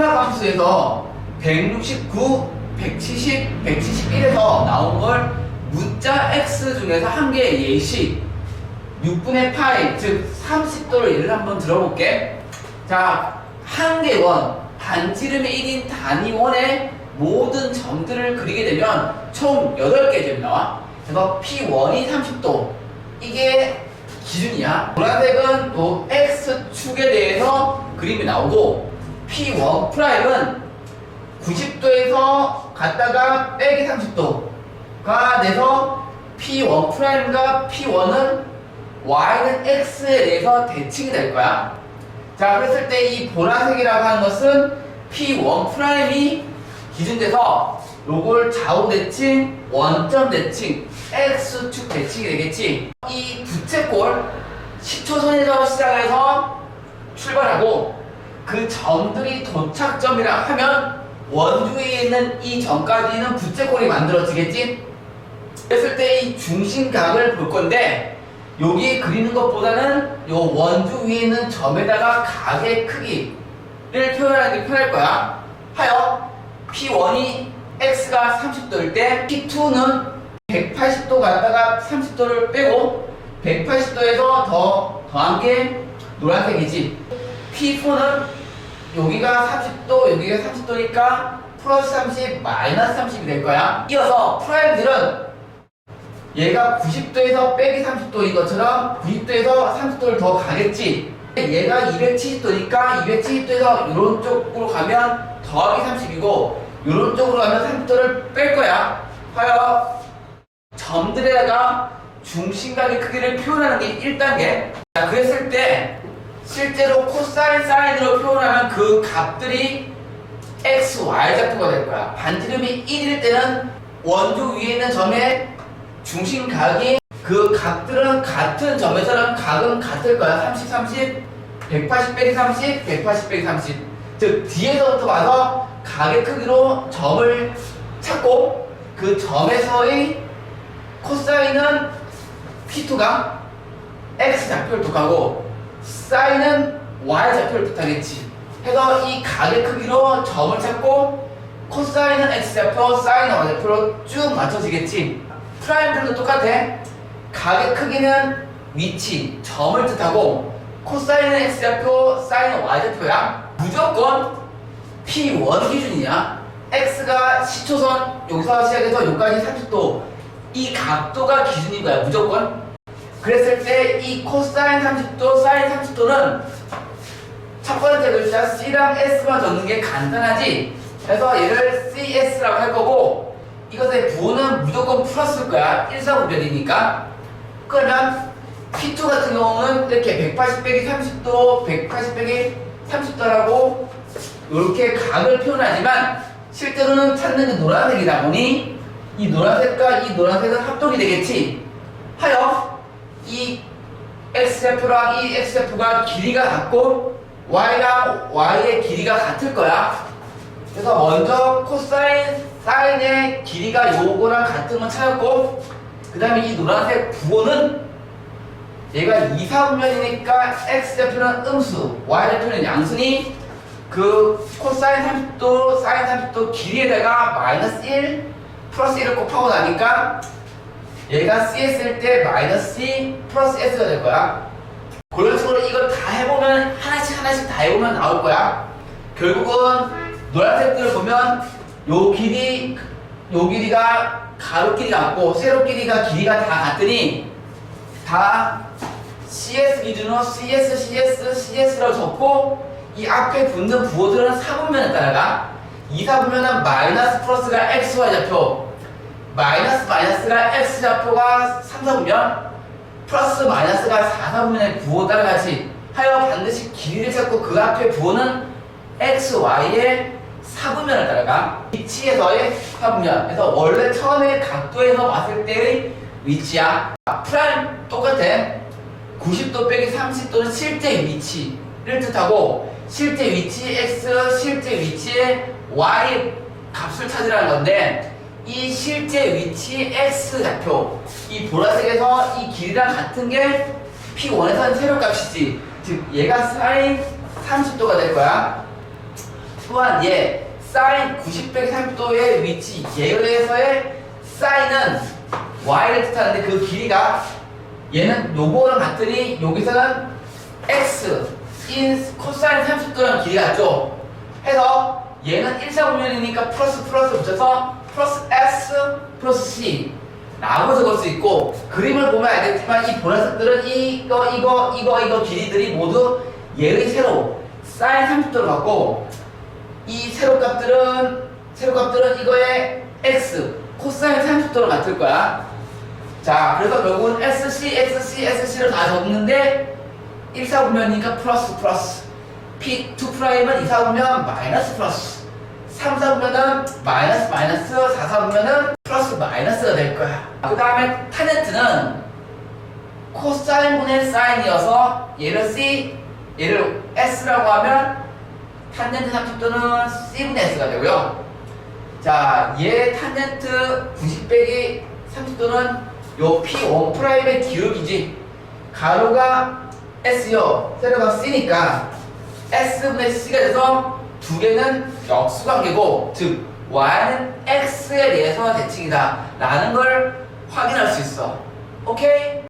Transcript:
삼각함수에서 169, 170, 171에서 나온 걸 문자 x 중에서 한 개의 예시. 6분의 파이 즉 30도를 예를 한번 들어볼게. 자 한 개 원. 반지름의 1인 단위 원의 모든 점들을 그리게 되면 총 8개 점 나와. 그래서 P1이 30도. 이게 기준이야. 노란색은 또 X축에 대해서 그림이 나오고 P1 프라임은 90도에서 갔다가 빼기 30도가 돼서 P1 프라임과 P1은 Y는 X에 대해서 대칭이 될 거야. 자, 그랬을 때 이 보라색이라고 하는 것은 P1 프라임이 기준돼서 요걸 좌우 대칭, 원점 대칭, X축 대칭이 되겠지. 이 부채꼴 10초 선에서 시작해서 출발하고 그 점들이 도착점이라 하면 원주에 있는 이 점까지는 부채꼴이 만들어지겠지? 그랬을 때 이 중심각을 볼 건데 여기 그리는 것보다는 요 원주 위에 있는 점에다가 각의 크기를 표현하는 게 편할 거야. 하여 P1이 X가 30도일 때 P2는 180도 갔다가 30도를 빼고 180도에서 더 더한 게 노란색이지. P4는 여기가 30도, 여기가 30도니까 플러스 30, 마이너스 30이 될 거야. 이어서 프라임들은 얘가 90도에서 빼기 30도인 것처럼 90도에서 30도를 더 가겠지. 얘가 270도니까 270도에서 이런 쪽으로 가면 더하기 30이고 이런 쪽으로 가면 30도를 뺄 거야. 하여 점들에다가 중심각의 크기를 표현하는 게 1단계. 자, 그랬을 때 실제로 코사인 사인으로 표현하면 그 값들이 x, y 좌표가 될 거야. 반지름이 1일 때는 원주 위에 있는 점의 중심각이 그 각들은 같은 점에서는 각은 같을 거야. 30, 30, 180 빼기 30, 180 빼기 30. 즉 뒤에서부터 와서 각의 크기로 점을 찾고 그 점에서의 코사인은 P2가 X 좌표를 뜻하고 사인은 Y 좌표를 뜻하겠지. 해서 이 각의 크기로 점을 찾고 코사인은 X 좌표, 사인은 Y 좌표로 쭉 맞춰지겠지. 프라임들도 똑같아. 각의 크기는 위치, 점을 뜻하고 코사인은 X 좌표, 사인은 Y 좌표야. 무조건 P1 기준이야. X가 시초선 여기서 시작해서 여기까지 30도 이 각도가 기준인 거야 무조건. 그랬을 때 이 코사인 30도, 사인 30도는 첫 번째 글자 C랑 S만 적는 게 간단하지. 그래서 얘를 CS라고 할 거고 이것의 부호는 무조건 플러스일 거야. 1사구별이니까. 그러면 P2 같은 경우는 이렇게 180 빼기 30도, 180 빼기 30도라고 이렇게 각을 표현하지만 실제로는 찾는 게 노란색이다 보니 이 노란색과 이 노란색은 합동이 되겠지. 하여 이 x좌표랑 이 x좌표가 길이가 같고 y랑 y의 길이가 같을 거야. 그래서 먼저 코사인, 사인의 길이가 요거랑 같은 건 찾았고 그 다음에 이 노란색 부호는 얘가 이사분면이니까 x좌표는 음수, y좌표는 양수니 그 코사인 30도, 사인 30도 길이에다가 마이너스 1, 플러스 1을 곱하고 나니까 얘가 CS일 때 마이너스 C 플러스 S가 될 거야. 그런 식으로 이걸 다 해보면 하나씩 하나씩 다 해보면 나올 거야. 결국은 노란색들을 보면 요 길이, 요 길이가 가로 길이가 같고 세로 길이가 길이가 다 같으니 다 CS 기준으로 CS, CS, CS라고 적고 이 앞에 붙는 부호들은 사분면에 따라가. 이 사분면은 마이너스 플러스가 XY 좌표. 마이너스 마이너스가 x 좌표가 3사분면 플러스 마이너스가 4사분면의 부호 따라가지 하여 반드시 길이를 찾고 그 앞에 부호는 x, y의 사분면을 따라가 위치에서의 사분면 그래서 원래 처음에 각도에서 봤을 때의 위치야. 프라임 똑같아. 90도 빼기 30도는 실제 위치를 뜻하고 실제 위치 x, 실제 위치의 y 값을 찾으라는 건데 이 실제 위치 x 좌표. 이 보라색에서 이 길이랑 같은 게 P1에서는 세로값이지. 즉 얘가 사인 30도가 될 거야. 또한 얘 사인 90백 30도의 위치 얘에서의 사인은 y를 뜻하는데 그 길이가 얘는 요거랑 같으니 여기서는 x 인 코사인 30도라는 길이가 같죠. 해서 얘는 1사분면이니까 플러스 플러스 붙여서 플러스 s 플러스 c 라고 적을 수 있고 그림을 보면 알겠지만 이 보라색들은 이거 이거 이거 이거 길이들이 모두 얘의 세로 사인 30도를 갖고 이 세로 값들은 세로 값들은 이거의 x 코사인 30도로 맞을 거야. 자, 그래서 결국은 SC, SC, SC를 다 적는데 1사분면이니까 플러스 플러스. P2 프라임은 2사분면 마이너스 플러스. 3사분면은 마이너스 마이너스 4사분면은 플러스 마이너스가 될 거야. 그 다음에 타젠트는 코사인분의 사인이어서 얘를 C, 얘를 S라고 하면 탄젠트 30도는 C분의 S가 되고요. 자, 얘 탄젠트 90 빼기 30도는 요 P1 프라임의 기울기지. 가로가 S요, 세로가 C니까 S분의 C가 돼서 두 개는 역수 관계고, 즉 Y는 X에 대해서 대칭이다. 라는 걸 확인할 수 있어. 오케이?